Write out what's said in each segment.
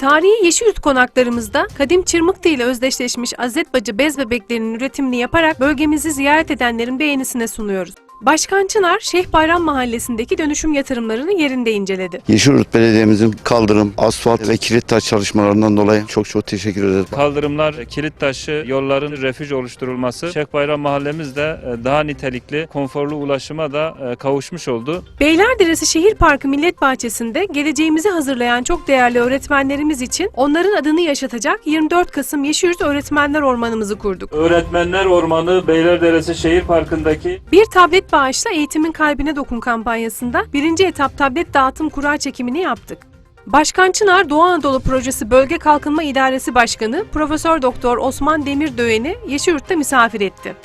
Tarihi Yeşilyurt konaklarımızda kadim çırmıklı ile özdeşleşmiş Azet Bacı bez bebeklerinin üretimini yaparak bölgemizi ziyaret edenlerin beğenisine sunuyoruz. Başkan Çınar, Şeyh Bayram Mahallesi'ndeki dönüşüm yatırımlarını yerinde inceledi. Yeşilyurt Belediye'mizin kaldırım, asfalt ve kilit taş çalışmalarından dolayı çok çok teşekkür ederiz. Kaldırımlar, kilit taşı, yolların refüj oluşturulması, Şeyhbayram mahallemiz de e, daha nitelikli, konforlu ulaşıma da e, kavuşmuş oldu. Beylerderesi Şehir Parkı Millet Bahçesi'nde geleceğimizi hazırlayan çok değerli öğretmenlerimiz için onların adını yaşatacak 24 Kasım Yeşilyurt Öğretmenler Ormanımızı kurduk. Öğretmenler Ormanı Beylerderesi Şehir Parkı'ndaki Bir tablet bağışla eğitimin kalbine dokun kampanyasında birinci etap tablet dağıtım kura çekimini yaptık. Başkan Çınar Doğu Anadolu Projesi Bölge Kalkınma İdaresi Başkanı Profesör Doktor Osman Demirdöğen'i Yeşilyurt'ta misafir etti.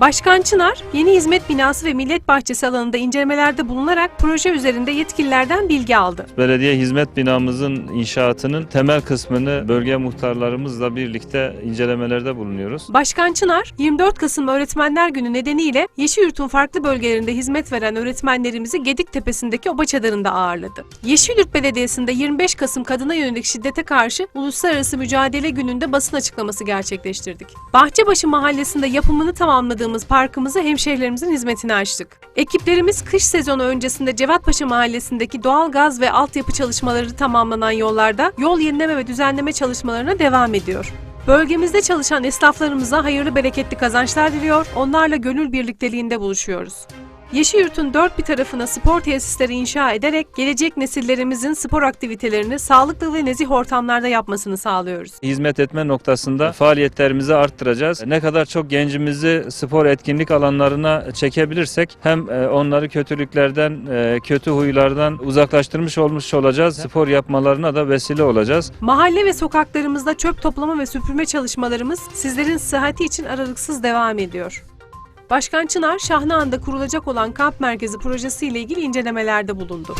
Başkan Çınar, yeni hizmet binası ve millet bahçesi alanında incelemelerde bulunarak proje üzerinde yetkililerden bilgi aldı. belediye hizmet binamızın inşaatının temel kısmını bölge muhtarlarımızla birlikte incelemelerde bulunuyoruz. Başkan Çınar, 24 Kasım Öğretmenler Günü nedeniyle Yeşilyurt'un farklı bölgelerinde hizmet veren öğretmenlerimizi Gediktepe'sindeki oba çadırında ağırladı. Yeşilyurt Belediyesi'nde 25 Kasım kadına yönelik şiddete karşı Uluslararası Mücadele Günü'nde basın açıklaması gerçekleştirdik. Bahçebaşı Mahallesi'nde yapımını tamamladığımız parkımızı hemşehrilerimizin hizmetine açtık. Ekiplerimiz kış sezonu öncesinde Cevatpaşa Mahallesi'ndeki doğal gaz ve altyapı çalışmaları tamamlanan yollarda yol yenileme ve düzenleme çalışmalarına devam ediyor. Bölgemizde çalışan esnaflarımıza hayırlı bereketli kazançlar diliyor, onlarla gönül birlikteliğinde buluşuyoruz. Yeşilyurt'un dört bir tarafına spor tesisleri inşa ederek gelecek nesillerimizin spor aktivitelerini sağlıklı ve nezih ortamlarda yapmasını sağlıyoruz. Hizmet etme noktasında faaliyetlerimizi arttıracağız. Ne kadar çok gencimizi spor etkinlik alanlarına çekebilirsek hem e, onları kötülüklerden, e, kötü huylardan uzaklaştırmış olmuş olacağız. Spor yapmalarına da vesile olacağız. Mahalle ve sokaklarımızda çöp toplama ve süpürme çalışmalarımız sizlerin sıhhati için aralıksız devam ediyor. Başkan Çınar, Şahnağan'da kurulacak olan kamp merkezi projesiyle ilgili incelemelerde bulundu.